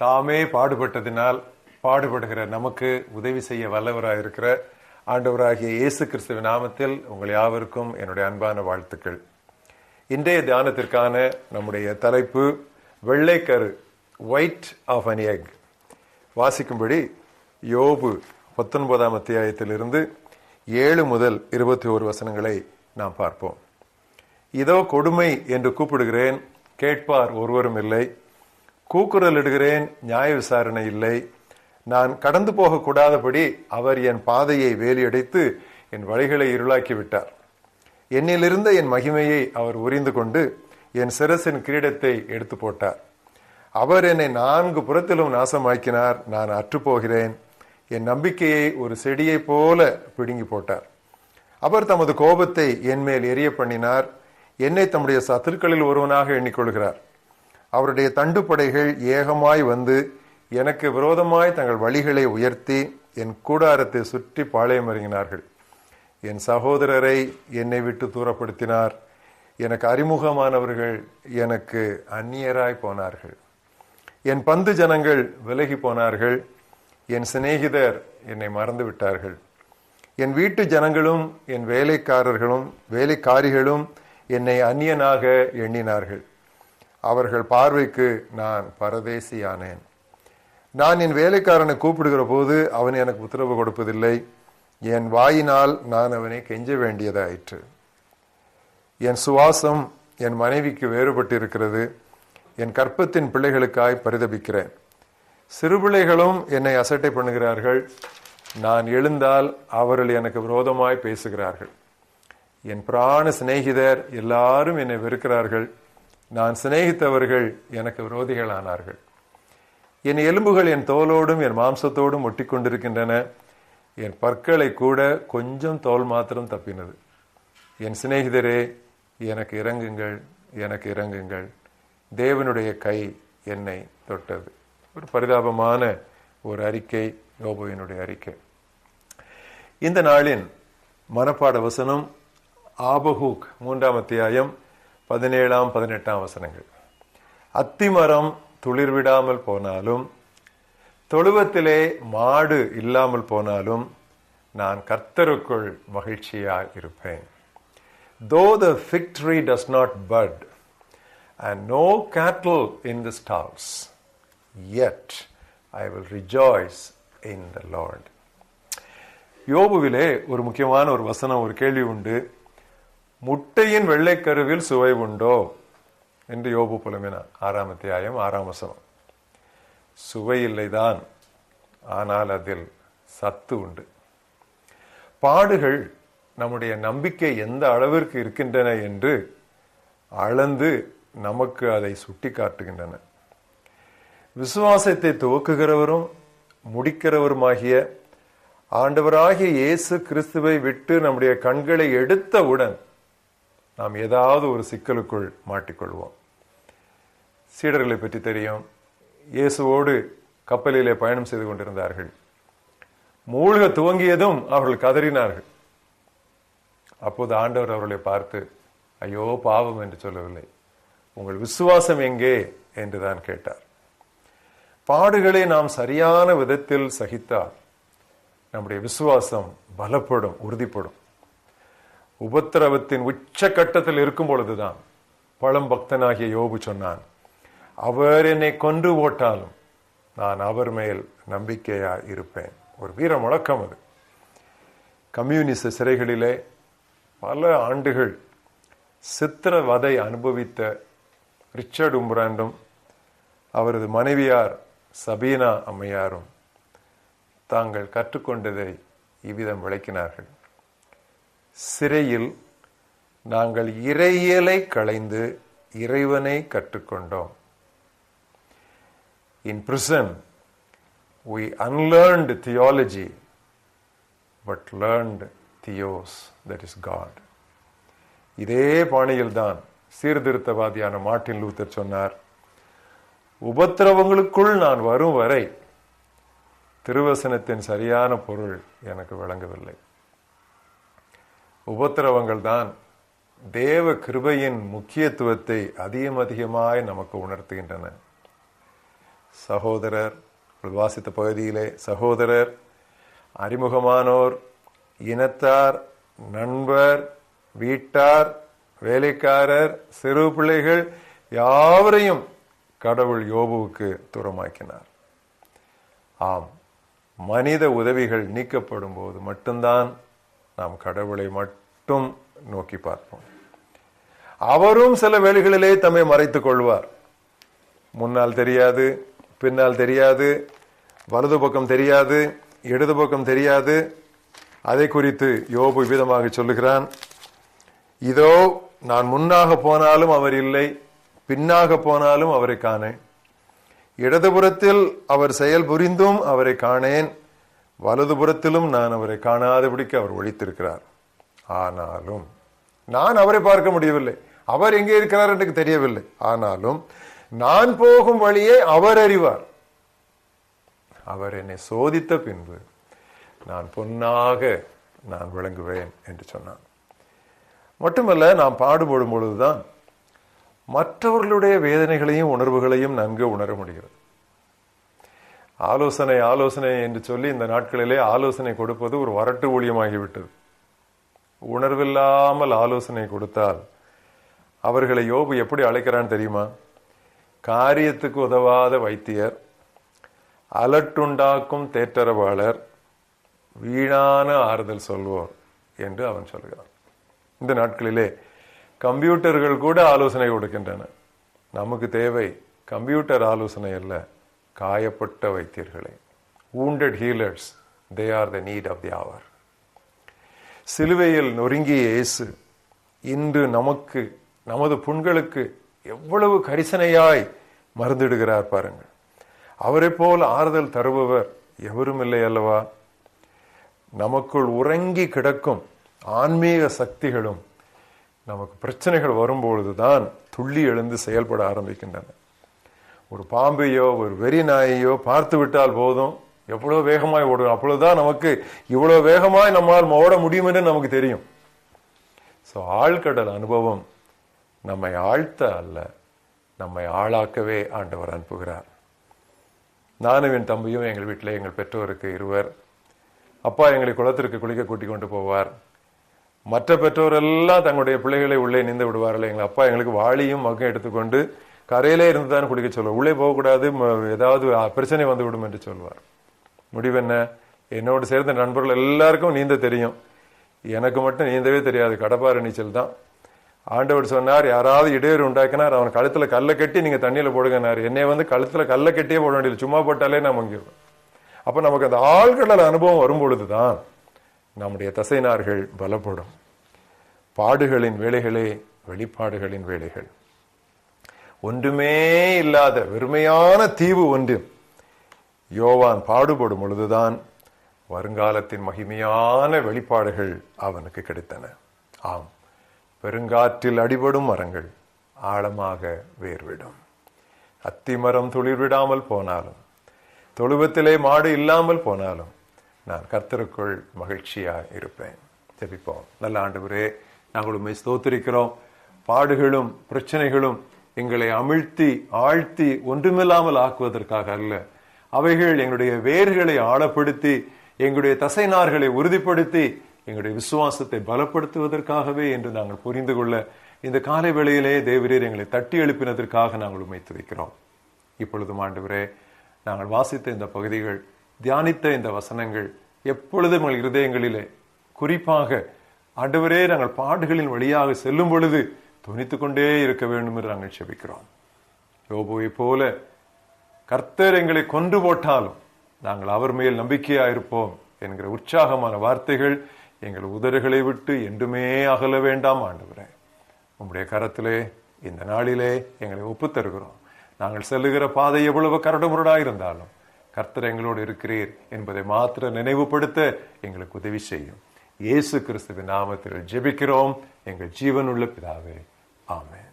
தாமே பாடுபட்டதினால் பாடுபடுகிற நமக்கு உதவி செய்ய வல்லவராக இருக்கிற ஆண்டவராகிய இயேசு கிறிஸ்துவ நாமத்தில் உங்கள் யாவருக்கும் என்னுடைய அன்பான வாழ்த்துக்கள். இன்றைய தியானத்திற்கான நம்முடைய தலைப்பு வெள்ளைக்கரு ஒயிட் ஆஃப் அன் எக் வாசிக்கும்படி யோபு பத்தொன்பதாம் அத்தியாயத்திலிருந்து ஏழு முதல் இருபத்தி ஒரு வசனங்களை நாம் பார்ப்போம். இதோ கொடுமை என்று கூப்பிடுகிறேன் கேட்பார் ஒருவரும் இல்லை. கூக்குரல் இடுகிறேன் நியாய விசாரணை இல்லை. நான் கடந்து போகக்கூடாதபடி அவர் என் பாதையை வேலியடைத்து என் வழிகளை இருளாக்கி விட்டார் என்னிலிருந்த என் மகிமையை அவர் உரிந்து கொண்டு என் சிரசின் கிரீடத்தை எடுத்து போட்டார். அவர் என்னை நான்கு புறத்திலும் நாசமாக்கினார் நான் அற்றுப்போகிறேன். என் நம்பிக்கையை ஒரு செடியைப் போல பிடுங்கி போட்டார். அவர் தமது கோபத்தை என் மேல் எரிய பண்ணினார். என்னை தம்முடைய சத்துருக்களில் ஒருவனாக எண்ணிக்கொள்கிறார். அவருடைய தண்டுப்படைகள் ஏகமாய் வந்து எனக்கு விரோதமாய் தங்கள் வழிகளை உயர்த்தி என் கூடாரத்தை சுற்றி பாளையம் இறங்கினார்கள். என் சகோதரரை என்னை விட்டு தூரப்படுத்தினார். எனக்கு அறிமுகமானவர்கள் எனக்கு அந்நியராய் போனார்கள். என் பந்து ஜனங்கள் விலகி போனார்கள். என் சிநேகிதர் என்னை மறந்து விட்டார்கள். என் வீட்டு ஜனங்களும் என் வேலைக்காரர்களும் வேலைக்காரிகளும் என்னை அந்நியனாக எண்ணினார்கள். அவர்கள் பார்வைக்கு நான் பரதேசியானேன். நான் என் வேலைக்காரனை கூப்பிடுகிற போது அவன் எனக்கு உத்தரவு கொடுப்பதில்லை. என் வாயினால் நான் அவனை கெஞ்ச வேண்டியதாயிற்று. என் சுவாசம் என் மனைவிக்கு வேறுபட்டிருக்கிறது. என் கற்பத்தின் பிள்ளைகளுக்காய் பரிதபிக்கிறேன். சிறுபிள்ளைகளும் என்னை அசட்டை பண்ணுகிறார்கள். நான் எழுந்தால் அவர்கள் எனக்கு விரோதமாய் பேசுகிறார்கள். என் பிராண சிநேகிதர் எல்லாரும் என்னை வெறுக்கிறார்கள். நான் சிநேகித்தவர்கள் எனக்கு விரோதிகளானார்கள். என் எலும்புகள் என் தோலோடும் என் மாம்சத்தோடும் ஒட்டி கொண்டிருக்கின்றன என் பற்களை கூட கொஞ்சம் தோல் மாத்திரம் தப்பினது. என் சிநேகிதரே எனக்கு இறங்குங்கள் எனக்கு இறங்குங்கள். தேவனுடைய கை என்னை தொட்டது. ஒரு பரிதாபமான ஒரு அறிக்கை யோபுவினுடைய அறிக்கை. இந்த நாளின் மனப்பாட வசனம் ஆபஹூக் மூன்றாம் அத்தியாயம் பதினேழாம் பதினெட்டாம் வசனங்கள். அத்திமரம் துளிர் விடாமல் போனாலும் தொழுவத்திலே மாடு இல்லாமல் போனாலும் நான் கர்த்தருக்குள் மகிழ்ச்சியாக இருப்பேன். Though the fig tree does not not and no cattle in in the stalls I will rejoice in in Lord யோபுவிலே ஒரு முக்கியமான ஒரு வசனம் ஒரு கேள்வி உண்டு. முட்டையின் வெள்ளைக்கருவில் சுவை உண்டோ? என்று யோபு புலம்பினார் ஆறாம் அத்தியாயம் ஆறாம் வசனம். சுவை இல்லைதான் ஆனால் அதில் சத்து உண்டு. பாடுகள் நம்முடைய நம்பிக்கை எந்த அளவிற்கு இருக்கின்றன என்று அளந்து நமக்கு அதை சுட்டி காட்டுகின்றன விசுவாசத்தை துவக்குகிறவரும் முடிக்கிறவருமாகிய ஆண்டவராகிய இயேசு கிறிஸ்துவை விட்டு நம்முடைய கண்களை எடுத்தவுடன் நாம் ஏதாவது ஒரு சிக்கலுக்குள் மாட்டிக்கொள்வோம். சீடர்களை பற்றி தெரியும். இயேசுவோடு கப்பலிலே பயணம் செய்து கொண்டிருந்தார்கள். மூழ்க துவங்கியதும் அவர்கள் கதறினார்கள். அப்போது ஆண்டவர் அவர்களை பார்த்து ஐயோ பாவம் என்று சொல்லவில்லை. உங்கள் விசுவாசம் எங்கே? என்று தான் கேட்டார். பாடுகளை நாம் சரியான விதத்தில் சகித்தால் நம்முடைய விசுவாசம் பலப்படும் உறுதிப்படும். உபத்திரவத்தின் உச்சக்கட்டத்தில் இருக்கும் பொழுதுதான் பழம் பக்தனாகிய யோபு சொன்னான் அவர் என்னை கொன்று ஓட்டாலும் நான் அவர் மேல் நம்பிக்கையா இருப்பேன். ஒரு வீர முழக்கம் அது. கம்யூனிச சிறைகளிலே பல ஆண்டுகள் சித்திரவதை அனுபவித்த ரிச்சர்ட் உம்ராண்டும் அவரது மனைவியார் சபீனா அம்மையாரும் தாங்கள் கற்றுக்கொண்டதை இவ்விதம் விளக்கினார்கள். சிறையில் நாங்கள் இறையியலை களைந்து இறைவனை கற்றுக்கொண்டோம். இன் prison we unlearned theology but learned theos that is god. இதே பாணியில்தான் சீர்திருத்தவாதியான மார்ட்டின் லூத்தர் சொன்னார் உபத்திரவங்களுக்குள் நான் வரும் வரை திருவசனத்தின் சரியான பொருள் எனக்கு விளங்கவில்லை உபத்திரவங்கள் தான் தேவ கிருபையின் முக்கியத்துவத்தை அதிகம் அதிகமாய் நமக்கு உணர்த்துகின்றன. சகோதரர் வாசித்த பகுதியிலே சகோதரர் அறிமுகமானோர் இனத்தார் நண்பர் வீட்டார் வேலைக்காரர் சிறு பிள்ளைகள் யாவரையும் கடவுள் யோபுவுக்கு தூரமாக்கினார். ஆம் மனித உதவிகள் நீக்கப்படும் போது மட்டும்தான் நாம் கடவுளை மட்டும் நோக்கி பார்ப்போம். அவரும் சில வேலைகளிலே தம்மை மறைத்துக் கொள்வார். முன்னால் தெரியாது பின்னால் தெரியாது வலது பக்கம் தெரியாது இடது பக்கம் தெரியாது. அதை குறித்து யோபு விதமாக சொல்லுகிறான். இதோ நான் முன்னாக போனாலும் அவர் இல்லை பின்னாக போனாலும் அவரை காணேன். இடதுபுறத்தில் அவர் செயல் புரிந்தும் அவரை காணேன். வலதுபுறத்திலும் நான் அவரை காணாதபடிக்கு அவர் ஒழித்திருக்கிறார். ஆனாலும் நான் அவரை பார்க்க முடியவில்லை. அவர் எங்கே இருக்கிறார் எனக்கு தெரியவில்லை. ஆனாலும் நான் போகும் வழியை அவர் அறிவார். அவர் என்னை சோதித்த பின்பு நான் பொன்னாக நான் விளங்குவேன் என்று சொன்னான். மட்டுமல்ல நாம் பாடுபடும் பொழுதுதான் மற்றவர்களுடைய வேதனைகளையும் உணர்வுகளையும் நன்கு உணர முடிகிறது. ஆலோசனை ஆலோசனை என்று சொல்லி இந்த நாட்களிலே ஆலோசனை கொடுப்பது ஒரு வரட்டு ஊழியமாகிவிட்டது. உணர்வில்லாமல் ஆலோசனை கொடுத்தால் அவர்களை யோபு எப்படி அழைக்கிறான்னு தெரியுமா? காரியத்துக்கு உதவாத வைத்தியர் அலட்டுண்டாக்கும் தேற்றரவாளர் வீணான ஆறுதல் சொல்வோர் என்று அவன் சொல்கிறான். இந்த நாட்களிலே கம்ப்யூட்டர்கள் கூட ஆலோசனை கொடுக்கின்றன. நமக்கு தேவை கம்ப்யூட்டர் ஆலோசனை இல்லை காயப்பட்ட வைத்தியர்களே wounded healers they are the need of the hour. சிலுவையில் நொறுங்கிய இயேசு இன்று நமக்கு நமது புண்களுக்கு எவ்வளவு கரிசனையாய் மருந்திடுகிறார் பாருங்கள். அவரை போல் ஆறுதல் தருபவர் எவரும் இல்லை அல்லவா? நமக்குள் உறங்கி கிடக்கும் ஆன்மீக சக்திகளும் நமக்கு பிரச்சனைகள் வரும்பொழுதுதான் துள்ளி எழுந்து செயல்பட ஆரம்பிக்கின்றன. ஒரு பாம்பையோ ஒரு வெறி நாயையோ பார்த்து விட்டால் போதும். எவ்வளோ வேகமாய் ஓடும் அப்பொழுதுதான் நமக்கு இவ்வளோ வேகமாய் நம்மால் ஓட முடியும் என்று நமக்கு தெரியும். ஸோ ஆழ்கடல் அனுபவம் நம்மை ஆழ்த்த அல்ல நம்மை ஆளாக்கவே ஆண்டவர் அனுப்புகிறார். நானும் என் தம்பியும் எங்கள் வீட்டில் எங்கள் பெற்றோருக்கு இருவர். அப்பா எங்களை குளத்திற்கு குளிக்க கூட்டி கொண்டு போவார். மற்ற பெற்றோரெல்லாம் தங்களுடைய பிள்ளைகளை உள்ளே நின்று விடுவார்கள். எங்கள் அப்பா எங்களுக்கு வாளியும் மகம் எடுத்துக்கொண்டு கரையிலே இருந்து தான் குளிக்க சொல்லுவார். உள்ளே போகக்கூடாது ஏதாவது பிரச்சனை வந்து விடும் என்று சொல்வார் முடிவு என்ன? என்னோடு சேர்ந்த நண்பர்கள் எல்லாருக்கும் நீந்த தெரியும். எனக்கு மட்டும் நீந்தவே தெரியாது. கடப்பாறை நீச்சல் தான். ஆண்டவர் சொன்னார் யாராவது இடையூறு உண்டாக்கினார் அவன் கழுத்தில் கல்லை கட்டி நீங்கள் தண்ணியில் போடுங்கன்னார். என்னை வந்து கழுத்தில் கல்லை கட்டியே போட வேண்டியது. சும்மா போட்டாலே நான் முங்கிடுவேன் அப்போ நமக்கு அந்த ஆழ்கடல் அனுபவம் வரும்பொழுது தான் நம்முடைய தசைனார்கள் பலப்படும். பாடுகளின் வேலைகளே வெளிப்பாடுகளின் வேலைகள். ஒன்றுமே இல்லாத வெறுமையான தீவு ஒன்று யோவான் பாடுபடும் பொழுதுதான் வருங்காலத்தின் மகிமையான வெளிப்பாடுகள் அவனுக்கு கிடைத்தன. ஆம் பெருங்காற்றில் அடிபடும் மரங்கள் ஆழமாக வேர்விடும். அத்திமரம் துளிர் விடாமல் போனாலும் தொழுவத்திலே மாடு இல்லாமல் போனாலும் நான் கர்த்தருக்குள் மகிழ்ச்சியாக இருப்பேன். ஜபிப்போம். நல்ல ஆண்டு நாங்கள் உண்மை ஸ்தோத்திருக்கிறோம். பாடுகளும் பிரச்சனைகளும் எங்களை அமிழ்த்தி ஆழ்த்தி ஒன்றுமில்லாமல் ஆக்குவதற்காக அல்ல. அவைகள் எங்களுடைய வேர்களை ஆழப்படுத்தி எங்களுடைய தசைநார்களை உறுதிப்படுத்தி எங்களுடைய விசுவாசத்தை பலப்படுத்துவதற்காகவே என்று நாங்கள் புரிந்து கொள்ள இந்த காலை வேளையிலே தேவரீர் எங்களை தட்டி எழுப்பினதற்காக நாங்கள் உண்மை துதிக்கிறோம். இப்பொழுதும் ஆண்டவரே நாங்கள் வாசித்த இந்த பகுதிகள் தியானித்த இந்த வசனங்கள் எப்பொழுதும் எங்கள் இருதயங்களிலே குறிப்பாக ஆண்டவரே நாங்கள் பாடுகளின் வழியாக செல்லும் பொழுது துணித்து கொண்டே இருக்க வேண்டும் என்று நாங்கள் செபிக்கிறோம். யோபுவை போல கர்த்தர் எங்களை கொன்று போட்டாலும் நாங்கள் அவர் மேல் நம்பிக்கையா இருப்போம் என்கிற உற்சாகமான வார்த்தைகள் எங்கள் உதடுகளை விட்டு என்றுமே அகல வேண்டாம் ஆண்டவரே. உம்முடைய கரத்திலே இந்த நாளிலே எங்களை ஒப்புத்தருகிறோம். நாங்கள் செல்லுகிற பாதை எவ்வளவு கரடுமுரடாக இருந்தாலும் கர்த்தர் எங்களோடு இருக்கிறீர் என்பதை மாத்திர நினைவுபடுத்த எங்களுக்கு உதவி செய்யும். இயேசு கிறிஸ்துவின் நாமத்தில் ஜெபிக்கிறோம். எங்கள் ஜீவனுள்ள பிதாவே Amen.